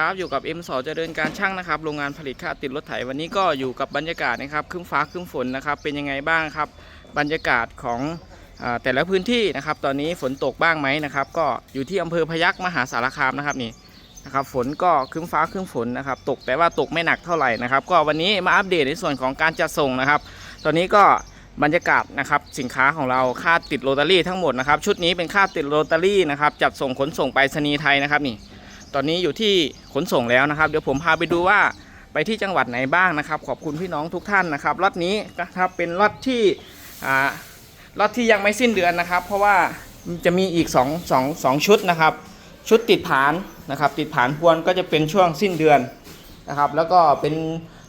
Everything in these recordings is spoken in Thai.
ครับอยู่กับ M สเจริญการช่างนะครับโรงงานผลิตค่าติดรถไถวันนี้ก็อยู่กับบรรยากาศนะครับครึ้มฟ้าครึ้มฝนนะครับเป็นยังไงบ้างครับ บรรยากาศของอแต่ละพื้นที่นะครับ ตอนนี้ฝนตกบ้างไหมนะครับ ก็อยู่ที่อำเภอพยัคฆ์มหาสารคามนะครับนี่นะครับฝนก็ครึ้มฟ้าครึ้มฝนนะครับ ตกแต่ว่าตกไม่หนักเท่าไหร่นะครับ ก็วันนี้มาอัปเดตในส่วนของการจัดส่งนะครับ ตอนนี้ก็บรรยากาศนะครับสินค้าของเราค่าติดโรตารี่ทั้งหมดนะครับชุดนี้เป็นค่าติดโรตารี่นะครับจัดส่งขนส่งไปรษณีย์ไทยนะครับนี่ ตอนนี้อยู่ที่ขนส่งแล้วนะครับ เดี๋ยวผมพาไปดูว่าไปที่จังหวัดไหนบ้างนะครับ ขอบคุณพี่น้องทุกท่านนะครับล็อตนี้นะครับเป็นล็อตที่ล็อตที่ยังไม่สิ้นเดือนนะครับ เพราะว่าจะมีอีก2 2 2ชุดนะครับ ชุดติดผานนะครับ ติดผานพวนก็จะเป็นช่วงสิ้นเดือนนะครับ แล้วก็เป็น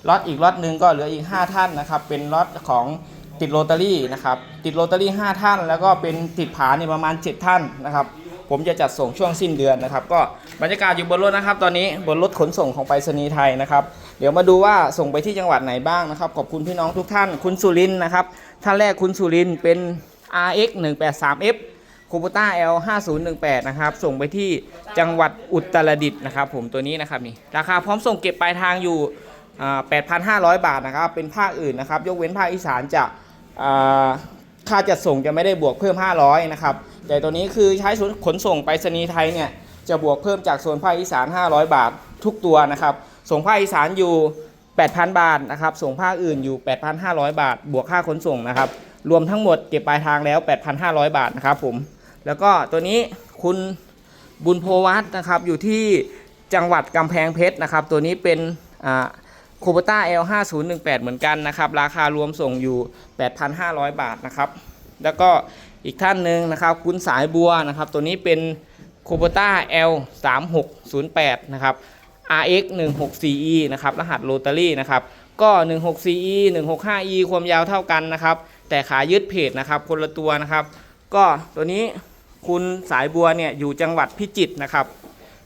ล็อตอีกล็อตหนึ่งก็เหลืออีก 5 ท่านนะครับ เป็นล็อตของติดโรตารี่นะครับ ติดโรตารี่ 5 ท่าน แล้วก็เป็นติดผานนี่ประมาณ 7 ท่านนะครับ ผมจะจัดส่งช่วงสิ้นเดือนนะครับ ก็บรรยากาศอยู่บนรถนะครับ ตอนนี้บนรถขนส่งของไปรษณีย์ไทยนะครับ เดี๋ยวมาดูว่าส่งไปที่จังหวัดไหนบ้างนะครับ ขอบคุณพี่น้องทุกท่าน คุณสุรินทร์นะครับท่านแรกคุณสุรินทร์เป็น RX 183F คูปต้า L 5018นะครับ ส่งไปที่จังหวัดอุตรดิตถ์นะครับ ผมตัวนี้นะครับนี่ราคาพร้อมส่งเก็บปลายทางอยู่อ่า8,500 บาทนะครับ เป็นภาคอื่นนะครับ ยกเว้นภาคอีสานจะค่าจัดส่งจะไม่ได้บวกเพิ่ม 500 นะครับ แต่ตัวนี้คือใช้ขนส่งไปรษณีย์ไทยเนี่ยจะบวกเพิ่มจากโซนภาคอีสาน 500 บาททุกตัวนะครับ ส่งภาคอีสานอยู่ 8,000 บาทนะครับ ส่งภาคอื่นอยู่ 8,500 บาท บวกค่าขนส่งนะครับ รวมทั้งหมดเก็บปลายทางแล้ว 8,500 บาทนะครับผม แล้วก็ตัวนี้คุณบุญโพวัตนะครับ อยู่ที่จังหวัดกำแพงเพชรนะครับ ตัวนี้เป็นอ่าคูปต้า L 5018 เหมือนกันนะครับ ราคารวมส่งอยู่ 8,500 บาทนะครับ แล้วก็ อีกท่านหนึ่งนะครับ คุณสายบัวนะครับ ตัวนี้เป็นโคูปต้า L 3608นะครับ RX 164E นะครับ รหัสโรตารี่นะครับ ก็ 164E 165E ความยาวเท่ากันนะครับ แต่ขายึดเพจนะครับ คนละตัวนะครับ ก็ตัวนี้คุณสายบัวเนี่ยอยู่จังหวัดพิจิตรนะครับ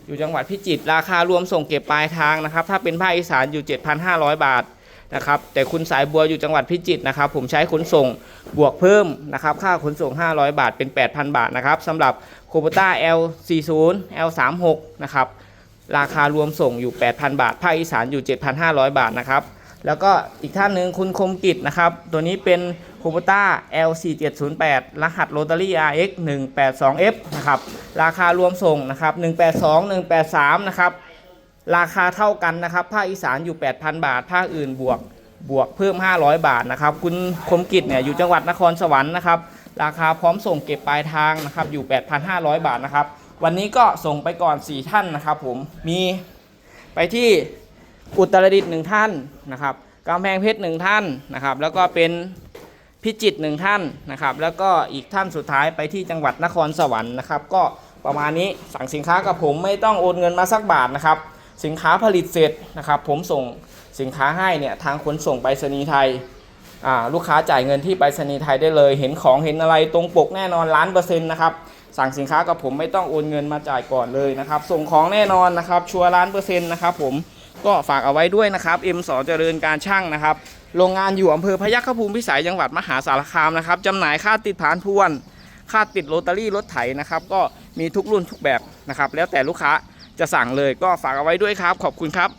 อยู่จังหวัดพิจิตรราคารวมส่งเก็บปลายทางนะครับ ถ้าเป็นภาคอีสานอยู่ 7,500 บาท นะครับแต่คุณสายบัวอยู่จังหวัดพิจิตรนะครับผมใช้ขนส่งบวกเพิ่มนะครับค่าขนส่ง 500 บาทเป็น 8,000 บาทนะครับสำหรับโคโบต้า L40 L36 นะครับราคารวมส่งอยู่ 8,000 บาทภาคอีสานอยู่ 7,500 บาทนะครับแล้วก็อีกท่านหนึ่งคุณคมกิจนะครับตัวนี้เป็นโคโบต้า L4708 รหัสโรตารี่ RX 182F นะครับราคารวมส่งนะครับ182 183นะครับ ราคาเท่ากันนะครับ ภาคอีสานอยู่ 8,000 บาท ภาคอื่นบวกบวกเพิ่ม 500 บาทนะครับ คุณคมกิจเนี่ยอยู่จังหวัดนครสวรรค์นะครับ ราคาพร้อมส่งเก็บปลายทางนะครับ อยู่ 8,500 บาทนะครับ วันนี้ก็ส่งไปก่อน 4 ท่านนะครับ ผม มีไปที่อุตรดิตถ์หนึ่งท่านนะครับกำแพงเพชรหนึ่งท่านนะครับ แล้วก็เป็นพิจิตรหนึ่งท่านนะครับ แล้วก็อีกท่านสุดท้ายไปที่จังหวัดนครสวรรค์นะครับ ก็ประมาณนี้สั่งสินค้ากับผมไม่ต้องโอนเงินมาสักบาทนะครับ สินค้าผลิตเสร็จนะครับผมส่งสินค้าให้เนี่ยทางขนส่งไปรษณีย์ไทยลูกค้าจ่ายเงินที่ไปรษณีย์ไทยได้เลย เห็นของเห็นอะไรตรงปกแน่นอนล้านเปอร์เซ็นต์นะครับสั่งสินค้ากับผมไม่ต้องโอนเงินมาจ่ายก่อนเลยนะครับส่งของแน่นอนนะครับชัวร์ล้านเปอร์เซ็นต์นะครับผมก็ฝากเอาไว้ด้วยนะครับ M สเจริญการช่างนะครับโรงงานอยู่อำเภอพยัคฆภูมิพิสัยจังหวัดมหาสารคามนะครับจำหน่ายค่าติดผานพวนค่าติดโรตารี่รถไถนะครับก็มีทุกรุ่นทุกแบบนะครับแล้วแต่ลูกค้า จะสั่งเลยก็ฝากเอาไว้ด้วยครับ ขอบคุณครับ